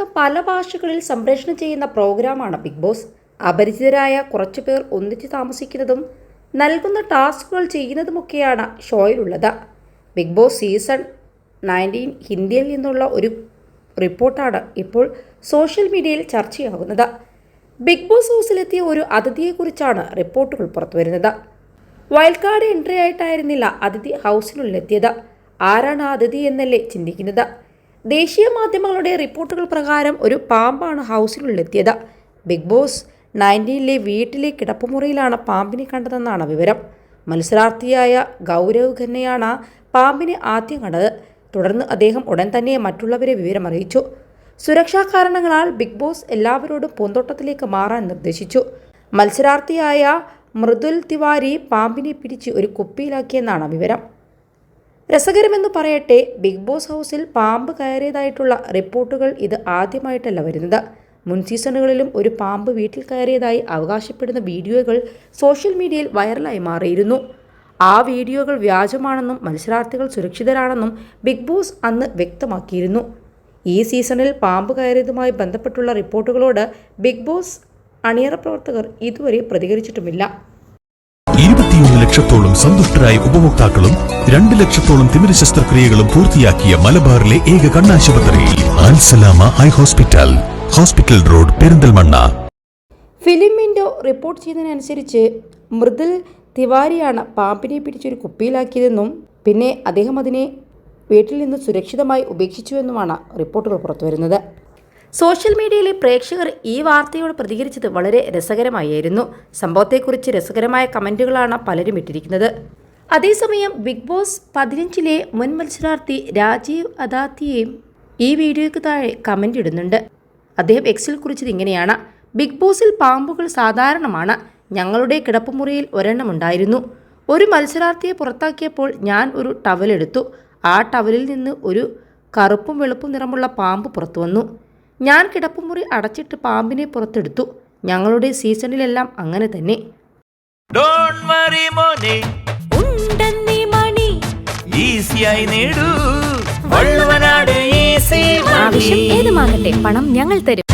മലയാളമടക്കം പല ഭാഷകളിൽ സംപ്രേഷണം ചെയ്യുന്ന പ്രോഗ്രാമാണ് ബിഗ് ബോസ്. അപരിചിതരായ കുറച്ചു പേർ ഒന്നിച്ച് താമസിക്കുന്നതും നൽകുന്ന ടാസ്കുകൾ ചെയ്യുന്നതുമൊക്കെയാണ് ഷോയിലുള്ളത്. ബിഗ് ബോസ് സീസൺ നയന്റീൻ ഹിന്ദിയിൽ നിന്നുള്ള ഒരു റിപ്പോർട്ടാണ് ഇപ്പോൾ സോഷ്യൽ മീഡിയയിൽ ചർച്ചയാകുന്നത്. ബിഗ് ബോസ് ഹൗസിലെത്തിയ ഒരു അതിഥിയെക്കുറിച്ചാണ് റിപ്പോർട്ടുകൾ പുറത്തുവരുന്നത്. വൈൽഡ് കാർഡ് എൻട്രി ആയിട്ടായിരുന്നില്ല അതിഥി ഹൗസിനുള്ളിലെത്തിയത്. ആരാണ് ആ അതിഥി എന്നല്ലേ ചിന്തിക്കുന്നത്. ദേശീയ മാധ്യമങ്ങളുടെ റിപ്പോർട്ടുകൾ പ്രകാരം ഒരു പാമ്പാണ് ഹൗസിനുള്ളിലെത്തിയത്. ബിഗ് ബോസ് നയന്റീനിലെ വീട്ടിലെ കിടപ്പുമുറിയിലാണ് പാമ്പിനെ കണ്ടതെന്നാണ് വിവരം. മത്സരാർത്ഥിയായ ഗൗരവ് ഖന്നയാണ് പാമ്പിനെ ആദ്യം കണ്ടത്. തുടർന്ന് അദ്ദേഹം ഉടൻ തന്നെ മറ്റുള്ളവരെ വിവരം അറിയിച്ചു സുരക്ഷാ കാരണങ്ങളാൽ ബിഗ് ബോസ് എല്ലാവരോടും പൂന്തോട്ടത്തിലേക്ക് മാറാൻ നിർദ്ദേശിച്ചു. മത്സരാർത്ഥിയായ മൃദുൽ തിവാരി പാമ്പിനെ പിടിച്ച് ഒരു കുപ്പിയിലാക്കിയെന്നാണ് വിവരം. രസകരമെന്ന് പറയട്ടെ ബിഗ് ബോസ് ഹൗസിൽ പാമ്പ് കയറിയതായിട്ടുള്ള റിപ്പോർട്ടുകൾ ഇത് ആദ്യമായിട്ടല്ല വരുന്നത്. മുൻ സീസണുകളിലും ഒരു പാമ്പ് വീട്ടിൽ കയറിയതായി അവകാശപ്പെടുന്ന വീഡിയോകൾ സോഷ്യൽ മീഡിയയിൽ വൈറലായി മാറിയിരുന്നു. ആ വീഡിയോകൾ വ്യാജമാണെന്നും മത്സരാർത്ഥികൾ സുരക്ഷിതരാണെന്നും ബിഗ് ബോസ് അന്ന് വ്യക്തമാക്കിയിരുന്നു. ഈ സീസണിൽ പാമ്പ് കയറിയതുമായി ബന്ധപ്പെട്ടുള്ള റിപ്പോർട്ടുകളോട് ബിഗ് ബോസ് അണിയറ പ്രവർത്തകർ ഇതുവരെ പ്രതികരിച്ചിട്ടുമില്ല. ഇരുപത്തിയൊന്ന് ലക്ഷത്തോളം സന്തുഷ്ടരായ ഉപഭോക്താക്കളും രണ്ട് ലക്ഷത്തോളം തിമിര ശസ്ത്രക്രിയകളും പൂർത്തിയാക്കിയ മലബാറിലെ ഏക കണ്ണാശുപത്രി. ആൻസലാമ high hospital. Hospital road Perinthalmanna. Film report ചെയ്തതിനനുസരിച്ച് Mridul തിവാരിയാണ് പാമ്പിനെ പിടിച്ചൊരു കുപ്പിയിലാക്കിയതെന്നും പിന്നെ അദ്ദേഹം അതിനെ വീട്ടിൽ നിന്ന് സുരക്ഷിതമായി ഉപേക്ഷിച്ചുവെന്നുമാണ് റിപ്പോർട്ടുകൾ പുറത്തുവരുന്നത്. സോഷ്യൽ മീഡിയയിലെ പ്രേക്ഷകർ ഈ വാർത്തയോട് പ്രതികരിച്ചത് വളരെ രസകരമായിരുന്നു. സംഭവത്തെക്കുറിച്ച് രസകരമായ കമന്റുകളാണ് പലരും ഇട്ടിരിക്കുന്നത്. അതേസമയം ബിഗ് ബോസ് പതിനഞ്ചിലെ മുൻ മത്സരാർത്ഥി രാജീവ് അദാത്തിയെയും ഈ വീഡിയോയ്ക്ക് താഴെ കമന്റ് ഇടുന്നുണ്ട്. അദ്ദേഹം എക്സിൽ കുറിച്ചത് ഇങ്ങനെയാണ്. ബിഗ് ബോസിൽ പാമ്പുകൾ സാധാരണമാണ്. ഞങ്ങളുടെ കിടപ്പുമുറിയിൽ ഒരെണ്ണം ഉണ്ടായിരുന്നു. ഒരു മത്സരാർത്ഥിയെ പുറത്താക്കിയപ്പോൾ ഞാൻ ഒരു ടവലെടുത്തു ആ ടവലിൽ നിന്ന് ഒരു കറുപ്പും വെളുപ്പും നിറമുള്ള പാമ്പ് പുറത്തു വന്നു. ഞാൻ കിടപ്പുമുറി അടച്ചിട്ട് പാമ്പിനെ പുറത്തെടുത്തു. ഞങ്ങളുടെ സീസണിലെല്ലാം അങ്ങനെ തന്നെ. ഡോണ്ട് വറി മോനെ. ഉണ്ടെന്നീ മണി. ഈസിയായി നേടൂ. വള്ളുവനാട് ഈസി ആവശ്യം ഏതുമാകട്ടെ പണം ഞങ്ങൾ തരും.